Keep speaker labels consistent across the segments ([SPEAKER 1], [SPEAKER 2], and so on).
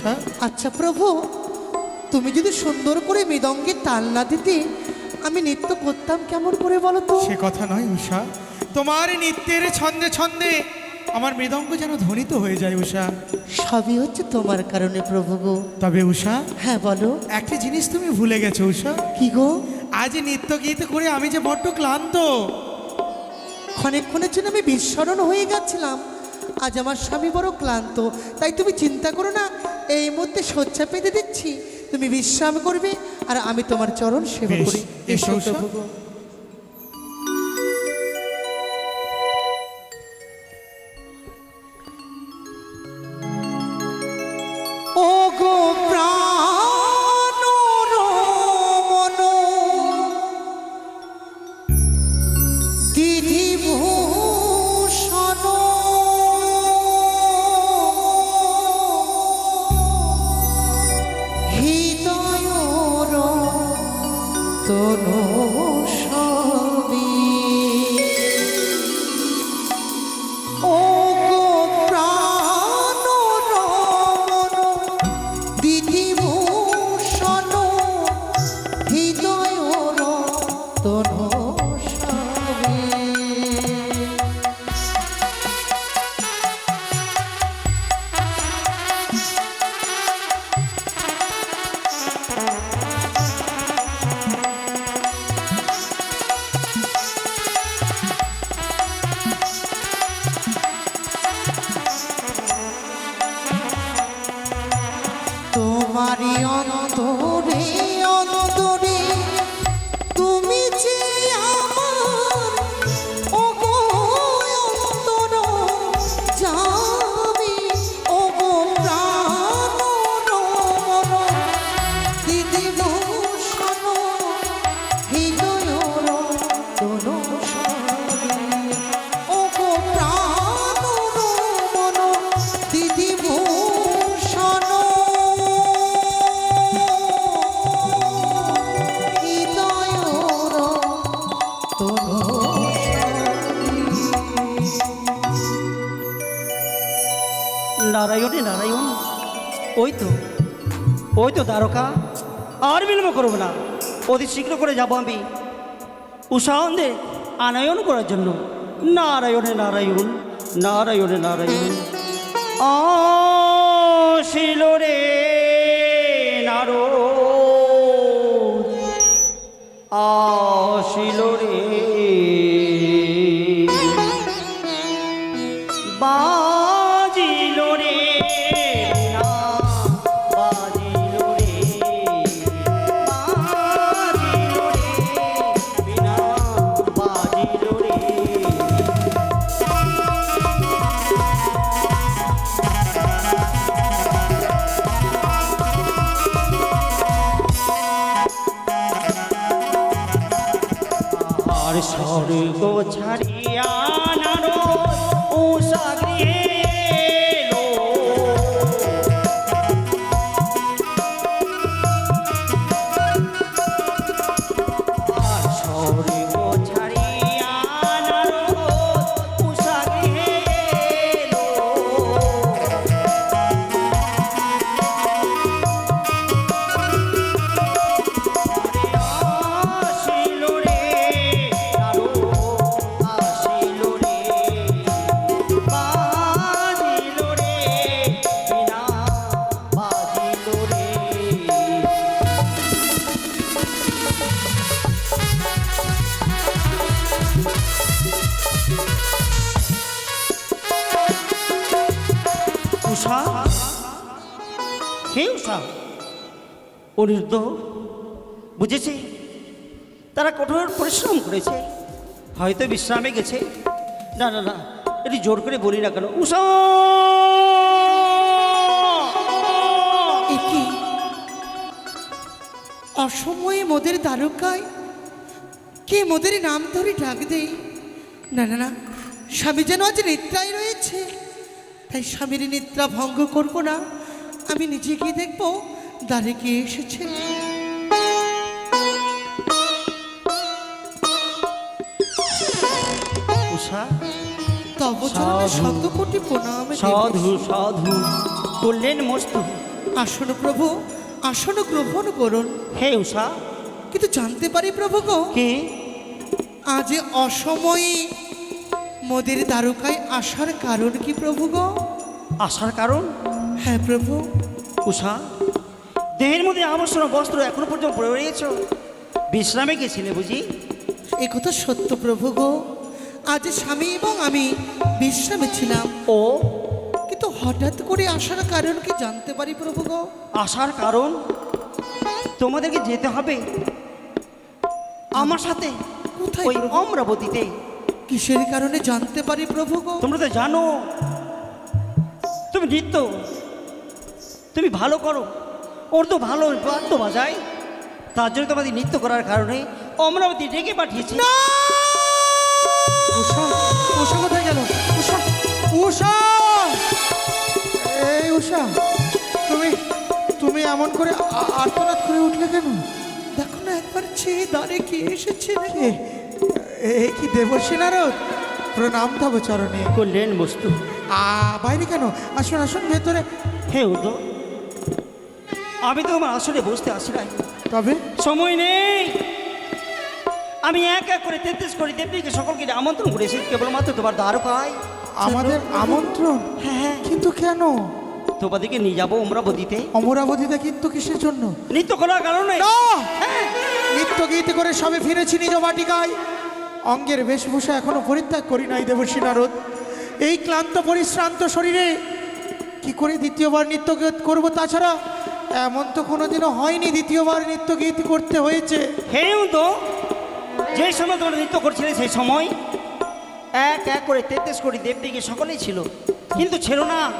[SPEAKER 1] উষা
[SPEAKER 2] আচ্ছা প্রভু তুমি যদি সুন্দর করে মৃদঙ্গে তাল না দিতে আমি নৃত্য করতাম কেমন করে বলো তো?
[SPEAKER 1] সে কথা নয় উষা। তোমার নৃত্যের ছন্দে ছন্দে আমার মৃদঙ্গ যেন ধ্বনিত হয়ে যায় উষা।
[SPEAKER 2] সবই হচ্ছে তোমার কারণে প্রভু গো।
[SPEAKER 1] তবে উষা
[SPEAKER 2] হ্যাঁ বলো।
[SPEAKER 1] একটা জিনিস তুমি ভুলে গেছো উষা।
[SPEAKER 2] কি গো?
[SPEAKER 1] আজ নৃত্য গীত করে আমি যে বড্ড ক্লান্ত।
[SPEAKER 2] ক্ষণেক্ষণের জন্য আমি বিস্মরণ হয়ে গেছিলাম আজ আমার স্বামী বড় ক্লান্ত। তাই তুমি চিন্তা করো না এই মুহূর্তে শয্যা পেতে দিচ্ছি। তুমি বিশ্রাম করবে আর আমি তোমার চরণ সেবা করি।
[SPEAKER 1] এসো,
[SPEAKER 2] তনু
[SPEAKER 3] ওই তো ওই তো দ্বারকা। আর বিলম্ব করব না। অতি শীঘ্র করে যাব আমি উষাহন্দে আনায়ন করার জন্য। নারায়ণে নারায়ণ নারায়ণে নারায়ণ। আসিল রে হে উষা অনিরুদ্ধ, বুঝেছি? তারা কঠোর পরিশ্রম করেছে। হয়তো বিশ্রামে গেছে। না না না, এটি জোর করে বলি না কেন। উষা!
[SPEAKER 2] একি অসময়ে মোদের দ্বারকায় কে মোদের নাম ধরে ডাক দেই না না না, স্বামী যেন আজ নিদ্রায় রয়েছে। তাই স্বামীর নিদ্রা ভঙ্গ করব না। আমি নিজে গিয়ে দেখব দ্বারে কে এসেছে। শত কোটি প্রণাম।
[SPEAKER 3] সাধু সাধু করলেন মস্ত।
[SPEAKER 2] আসন প্রভু আসন গ্রহণ করুন।
[SPEAKER 3] হে উষা।
[SPEAKER 2] কিন্তু জানতে পারি প্রভু গো
[SPEAKER 3] কি?
[SPEAKER 2] আজ অসময়ে মোদের দ্বারকায় আসার কারণ কি প্রভু গো?
[SPEAKER 3] আসার কারণ?
[SPEAKER 2] হ্যাঁ প্রভু।
[SPEAKER 3] উষা দেহের মধ্যে আবশ্যক বস্ত্র এখনও পর্যন্ত পরে রয়েছ। বিশ্রামে গেছিলে বুঝি?
[SPEAKER 2] এ কথা সত্য প্রভু গো। আজ স্বামী এবং আমি বিশ্রামে ছিলাম।
[SPEAKER 3] ও?
[SPEAKER 2] কিন্তু হঠাৎ করে আসার কারণ কি জানতে পারি প্রভু গো?
[SPEAKER 3] আসার কারণ? তোমাদেরকে যেতে হবে। আমার সাথে
[SPEAKER 2] কোথায়
[SPEAKER 3] ওই? অমরাবতীতে।
[SPEAKER 2] কিসের কারণে জানতে পারি প্রভু গো?
[SPEAKER 3] তোমরা তো জানো। তুমি নৃত্য তুমি ভালো করো। ওর তো ভালো বাদ্য বাজায়। তার জন্য তোমাদের নৃত্য করার কারণে অমরাবতী ডেকে পাঠিয়েছি।
[SPEAKER 1] উষা উষা কোথায় গেল? উষা উষা! এই উষা তুমি তুমি এমন করে আর্তনাদ করে উঠলে কেন?
[SPEAKER 2] দেখো না একবার চেয়ে দাঁড়ে কি এসেছে?
[SPEAKER 1] এ এ কি দেবর্ষী নারদ? প্রণাম তব চরণে।
[SPEAKER 3] করলেন বস্তু।
[SPEAKER 1] আ বাইরে কেন? আসুন আসুন ভেতরে।
[SPEAKER 3] হে উদ আমি তো আমার আসলে বসতে আসি নাই।
[SPEAKER 1] তবে?
[SPEAKER 3] সময় নেই। আমি এক এক করে তেত্রিশ করে দেবীকে সকলকে আমন্ত্রণ করেছি কেবলমাত্র তোমার দ্বারকায়
[SPEAKER 1] আমাদের আমন্ত্রণ?
[SPEAKER 3] হ্যাঁ হ্যাঁ।
[SPEAKER 1] কিন্তু কেন?
[SPEAKER 3] তোমাদেরকে নিয়ে যাব অমরাবতীতে।
[SPEAKER 1] অমরাবতীতে কিন্তু কিসের জন্য?
[SPEAKER 3] নৃত্য করার কারণে।
[SPEAKER 1] না!
[SPEAKER 3] হ্যাঁ।
[SPEAKER 1] নিত্য গীত করে সবে ফিরেছি নিজ বাটিকায় অঙ্গের বেশভূষা এখনও পরিত্যাগ করি নাই দেবর্ষী নারদ। এই ক্লান্ত পরিশ্রান্ত শরীরে কি করে দ্বিতীয়বার নৃত্য গীত করব তাছাড়া এমন তো কোনোদিনও হয়নি দ্বিতীয়বার নৃত্য গীত করতে হয়েছে।
[SPEAKER 3] হেরেও তো যে সময় তোমরা নৃত্য করছিলে সেই সময় এক এক করে তেত্রিশ কোটি দেবদেবী সকলেই ছিল। কিন্তু ছিল না।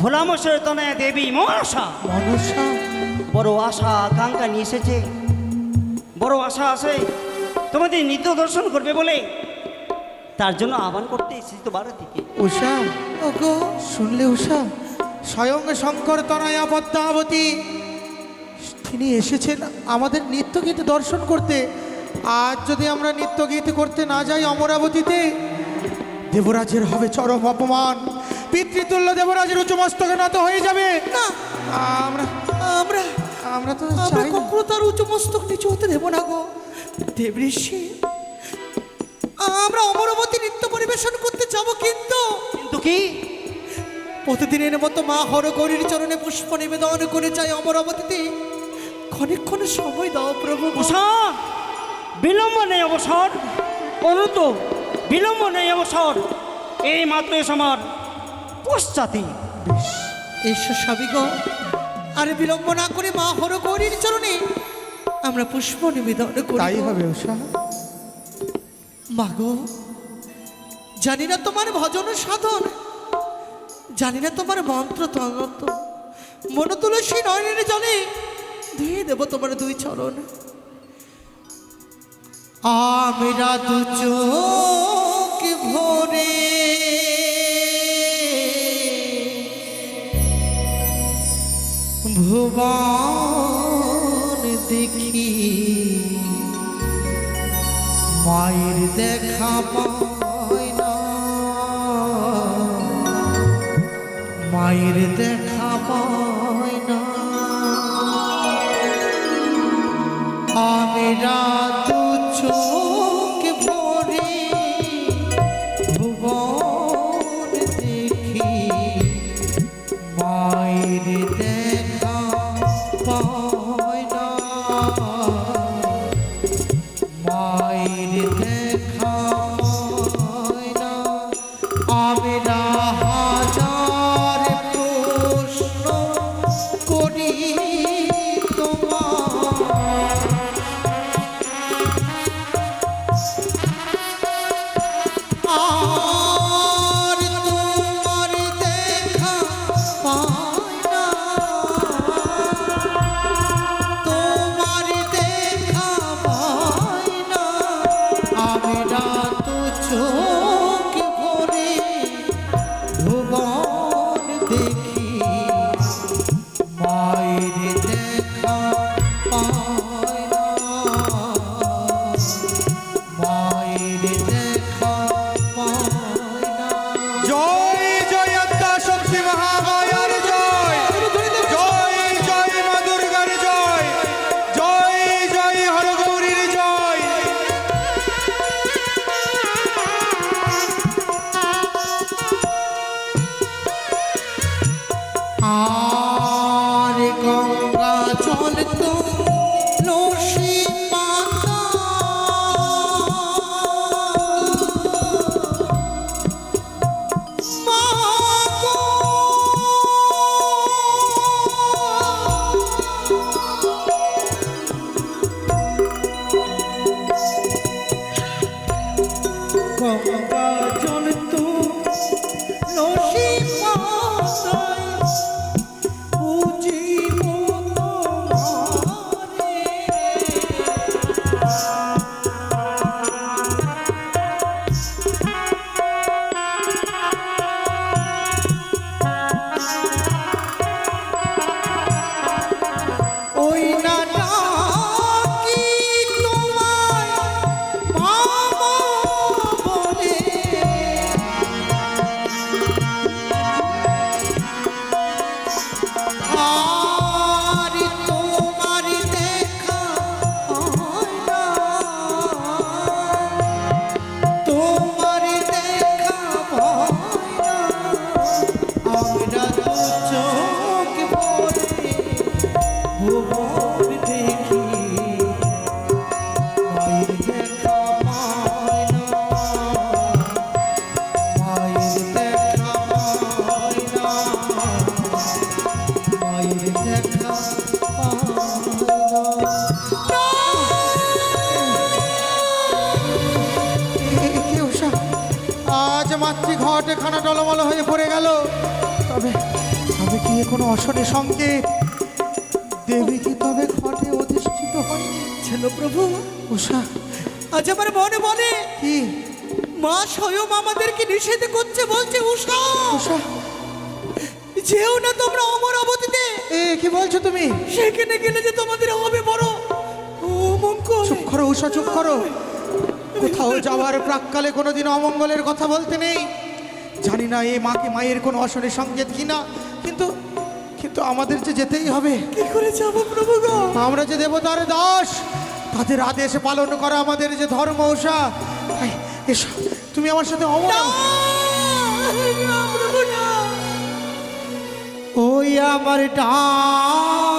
[SPEAKER 3] ভোলামশের তনয়া দেবী মনসা।
[SPEAKER 1] মনসা?
[SPEAKER 3] বড় আশা আকাঙ্ক্ষা নিয়ে এসেছে। বড় আশা আছে তোমাদের নৃত্য দর্শন করবে বলে তার জন্য আহ্বান করতে এসেছি তো বারো থেকে
[SPEAKER 1] উষা
[SPEAKER 2] ওগো
[SPEAKER 1] শুনলে উষা স্বয়ং শঙ্কর তনয়া পদ্মাবতী। তিনি এসেছেন আমাদের নৃত্য গীত দর্শন করতে। আজ যদি আমরা নৃত্য গীত করতে না যাই অমরাবতীতে দেবরাজের হবে চরম অপমান। পিতৃতুল্য দেবরাজের উচ্চ মস্তকে নত হয়ে যাবে।
[SPEAKER 2] না।
[SPEAKER 1] আমরা
[SPEAKER 2] আমরা
[SPEAKER 1] আমরা তো
[SPEAKER 2] আমরা
[SPEAKER 1] চাই না।
[SPEAKER 2] কখনো তার উচ্চ মস্তক নিচু হতে দেব না গো। দেবঋষি আমরা অমরবতী নৃত্য পরিবেশন করতে যাব কিন্তু
[SPEAKER 3] কিন্তু কি?
[SPEAKER 2] প্রতিদিনের মতো মা হর হরগৌরীর চরণে পুষ্প নিবেদন করে যাই অমরাবতীতে ক্ষণিক্ষণ সময় দাও প্রভু।
[SPEAKER 3] উষা বিলম্ব নেই অবসর। অনুত বিলম্ব নেই অবসর। এই মাত্র এস আমার পশ্চাতে।
[SPEAKER 2] এসো স্বামী গো। আর বিলম্ব না করে মা হর হরগৌরীর চরণে আমরা পুষ্প নিবেদন করি
[SPEAKER 1] তাই
[SPEAKER 2] গো।
[SPEAKER 1] হবে উষা।
[SPEAKER 2] মাগো জানি না তোমার ভজন সাধন। জানি না তোমার মন্ত্র তগত মন তুলসী নয়নের জলে ধুয়ে দেব তোমার দুই চরণ। আমরা দু চোখ ভরে ভুবন দেখি, মায়ের দেখা পায় মায়ের দেখা পায় না। আমরা দেখি Oh. আজ কি উষা।
[SPEAKER 1] আজ আমার মনে মনে
[SPEAKER 2] কি?
[SPEAKER 1] মা স্বয়ং আমাদেরকে নিষেধ করছে বলছে উষা।
[SPEAKER 2] উষা।
[SPEAKER 1] যেও না তোমরা অমর অমরাবতীতে
[SPEAKER 2] এ কি বলছো তুমি?
[SPEAKER 1] সেখানে গেলে যে তোমাদের হবে বড়। ও মঙ্গল।
[SPEAKER 2] চুপ করো উষা চুপ করো। কোথাও যাওয়ার প্রাককালে কোনোদিন অমঙ্গলের কথা বলতে নেই। জানি না এ মাকে মায়ের কোনো অশনি সংকেত কিনা কিন্তু কিন্তু আমাদের যে যেতেই হবে।
[SPEAKER 1] কি করে যাব প্রভু গো?
[SPEAKER 2] আমরা যে দেবতার দাস তাদের আদেশ পালন করা আমাদের যে ধর্ম উষা। তাই এসো তুমি আমার সাথে অমর। আমার ডান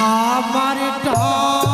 [SPEAKER 2] আমার চক্ষু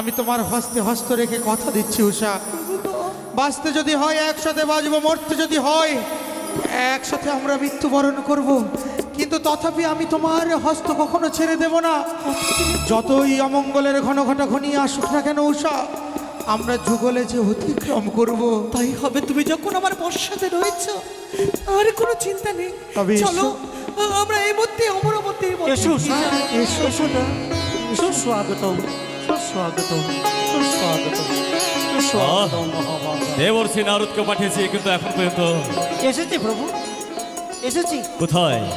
[SPEAKER 1] আমি তোমার
[SPEAKER 2] হস্তে হস্ত রেখে কথা দিচ্ছি উষা। বাঁচতে যদি হয় একসাথে বাঁচবো মরতে যদি হয় একসাথে আমরা মৃত্যুবরণ করব। কিন্তু তথাপি আমি তোমার হস্ত কখনো ছেড়ে দেব না। যতই অমঙ্গলের ঘন ঘন ঘনিয়ে আসুক না কেন উষা আমরা যুগলে যে অতিক্রম করব।
[SPEAKER 1] তাই হবে তুমি যখন আমার বর্ষাতে রয়েছো আর কোনো চিন্তা নেই।
[SPEAKER 2] তবে এসো।
[SPEAKER 1] চলো আমরা এই মধ্যে অমরাবতী
[SPEAKER 3] এসো এসো এসো না সুস্বাগতম সুস্বাগতম সুস্বাগতম সুস্বাগতম মহাভাগা
[SPEAKER 4] দেবর্ষি নারদকে পাঠিয়েছি কিন্তু এখন পর্যন্ত
[SPEAKER 3] এসেছি প্রভু এসেছি।
[SPEAKER 4] কোথায়?